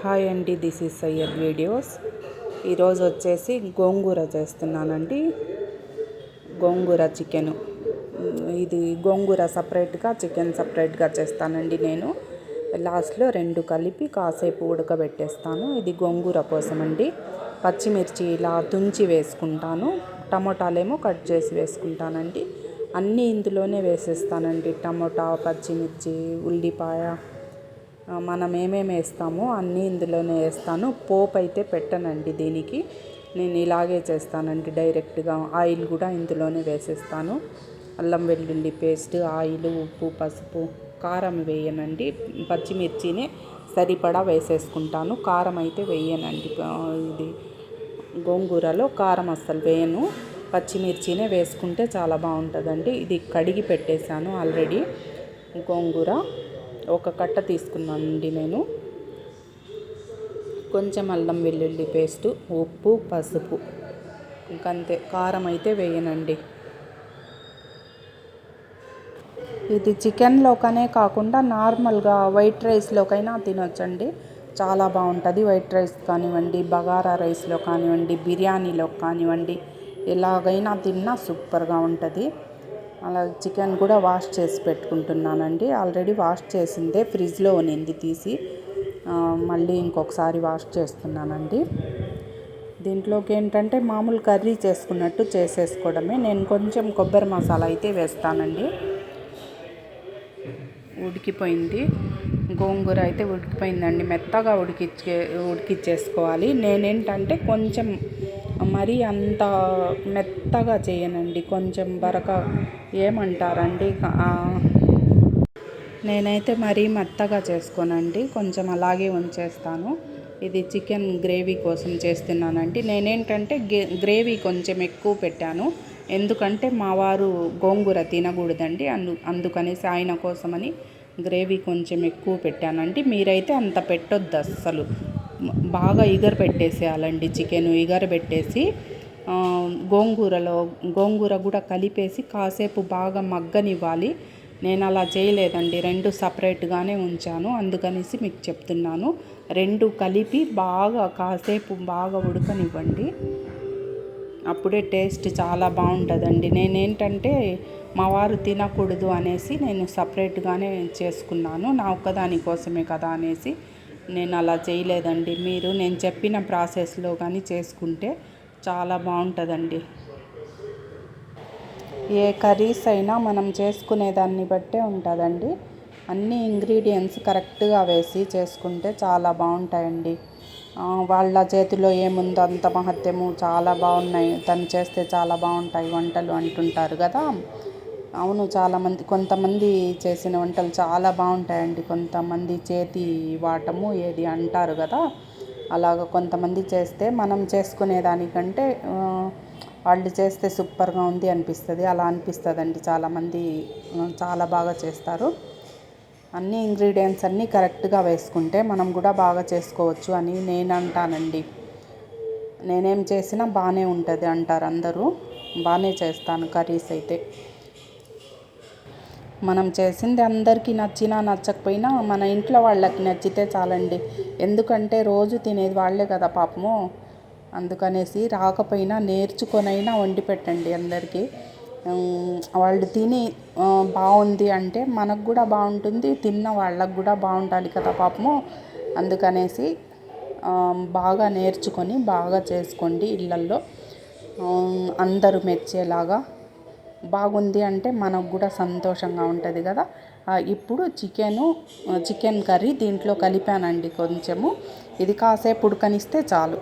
Hi అండి this is Syed videos. ఈరోజు వచ్చేసి గోంగూర చేస్తున్నానండి. గోంగూర చికెన్. ఇది గోంగూర సపరేట్గా చికెన్ సపరేట్గా చేస్తానండి నేను. లాస్ట్లో రెండు కలిపి కాసేపు ఉడకబెట్టేస్తాను. ఇది గోంగూర కోసం అండి పచ్చిమిర్చి ఇలా తుంచి వేసుకుంటాను. టమోటాలేమో కట్ చేసి వేసుకుంటానండి. అన్నీ ఇందులోనే వేసేస్తానండి. టమోటా పచ్చిమిర్చి ఉల్లిపాయ మనం ఏమేమి వేస్తామో అన్నీ ఇందులోనే వేస్తాను. పోపు అయితే పెట్టనండి దీనికి. నేను ఇలాగే చేస్తానండి డైరెక్ట్గా ఆయిల్ కూడా ఇందులోనే వేసేస్తాను. అల్లం వెల్లుల్లి పేస్ట్ ఆయిల్ ఉప్పు పసుపు కారం వేయనండి. పచ్చిమిర్చినే సరిపడా వేసేసుకుంటాను. కారం అయితే వేయనండి. ఇది గోంగూరలో కారం అస్సలు వేయను. పచ్చిమిర్చినే వేసుకుంటే చాలా బాగుంటుందండి. ఇది కడిగి పెట్టేశాను ఆల్రెడీ గోంగూర. ఒక కట్ట తీసుకున్నానండి నేను. కొంచెం అల్లం వెల్లుల్లి పేస్టు ఉప్పు పసుపు. ఇంకంతే. కారం అయితే వేయనండి. ఇది చికెన్లోకనే కాకుండా నార్మల్గా వైట్ రైస్లోకైనా తినొచ్చండి. చాలా బాగుంటుంది వైట్ రైస్ కానివ్వండి బగారా రైస్లో కానివ్వండి బిర్యానీలో కానివ్వండి ఎలాగైనా తిన్నా సూపర్గా ఉంటుంది. అలా చికెన్ కూడా వాష్ చేసి పెట్టుకుంటున్నానండి. ఆల్రెడీ వాష్ చేసిందే ఫ్రిడ్జ్లో ఉన్నింది తీసి. మళ్ళీ ఇంకొకసారి వాష్ చేస్తున్నానండి. దీంట్లోకి ఏంటంటే మామూలు కర్రీ చేసుకున్నట్టు చేసేసుకోవడమే. నేను కొంచెం కొబ్బరి మసాలా అయితే వేస్తానండి. ఉడికిపోయింది. గోంగూర అయితే ఉడికిపోయిందండి. మెత్తగా ఉడికిచ్చే ఉడికిచ్చేసుకోవాలి. నేనేంటంటే కొంచెం మరీ అంత మెత్తగా చేయనండి. కొంచెం బరక ఏమంటారండి? నేనైతే మరీ మెత్తగా చేసుకోనండి. కొంచెం అలాగే ఉంచేస్తాను. ఇది చికెన్ గ్రేవీ కోసం చేస్తున్నానండి. నేనేంటంటే గ్రేవీ కొంచెం ఎక్కువ పెట్టాను. ఎందుకంటే మా వారు గోంగూర తినకూడదండి. అందు అందుకనేసి ఆయన కోసమని గ్రేవీ కొంచెం ఎక్కువ పెట్టానండి. మీరైతే అంత పెట్టొద్దు అస్సలు బాగా ఇగర పెట్టేసేయాలండి చికెన్ ఇగర పెట్టేసి గోంగూరలో గోంగూర కూడా కలిపేసి కాసేపు బాగా మగ్గనివ్వాలి. నేను అలా చేయలేదండి రెండు సపరేట్గానే ఉంచాను. అందుకనేసి మీకు చెప్తున్నాను రెండు కలిపి బాగా కాసేపు బాగా ఉడకనివ్వండి. అప్పుడే టేస్ట్ చాలా బాగుంటుందండి. నేనేంటంటే మా వారు తినకూడదు అనేసి నేను సపరేట్గానే చేసుకున్నాను. నా ఒక్కదాని కోసమే కదా అనేసి నేను అలా చేయలేదండి. మీరు నేను చెప్పిన ప్రాసెస్లో కానీ చేసుకుంటే చాలా బాగుంటుందండి. ఏ కర్రీస్ అయినా మనం చేసుకునే దాన్ని బట్టే ఉంటుందండి. అన్ని ఇంగ్రీడియంట్స్ కరెక్ట్గా వేసి చేసుకుంటే చాలా బాగుంటాయండి. వాళ్ళ చేతిలో ఏముందో అంత మహత్యము చాలా బాగున్నాయి. తను చేస్తే చాలా బాగుంటాయి వంటలు అంటుంటారు కదా. అవును చాలామంది కొంతమంది చేసిన వంటలు చాలా బాగుంటాయండి. కొంతమంది చేతి వాటము ఏది అంటారు కదా అలాగ కొంతమంది చేస్తే మనం చేసుకునే దానికంటే వాళ్ళు చేస్తే సూపర్గా ఉంది అనిపిస్తుంది. అలా అనిపిస్తుందండి చాలామంది చాలా బాగా చేస్తారు. అన్ని ఇంగ్రీడియంట్స్ అన్నీ కరెక్ట్గా వేసుకుంటే మనం కూడా బాగా చేసుకోవచ్చు అని నేను అంటానండి నేనేం చేసినా బాగానే ఉంటుంది అంటారు అందరూ. బాగానే చేస్తాను కర్రీస్ అయితే. మనం చేసింది అందరికీ నచ్చినా నచ్చకపోయినా మన ఇంట్లో వాళ్ళకి నచ్చితే చాలండి. ఎందుకంటే రోజు తినేది వాళ్ళే కదా పాపము. అందుకనేసి రాకపోయినా నేర్చుకొనైనా వండి పెట్టండి అందరికీ. వాళ్ళు తిని బాగుంది అంటే మనకు కూడా బాగుంటుంది తిన్న వాళ్ళకు కూడా బాగుండాలి కదా పాపము. అందుకనేసి బాగా నేర్చుకొని బాగా చేసుకోండి ఇళ్ళల్లో అందరూ మెచ్చేలాగా బాగుంది అంటే మనకు కూడా సంతోషంగా ఉంటుంది కదా. ఇప్పుడు చికెను చికెన్ కర్రీ దీంట్లో కలిపానండి కొంచెము. ఇది కాసేపు ఉడకనిస్తే చాలు.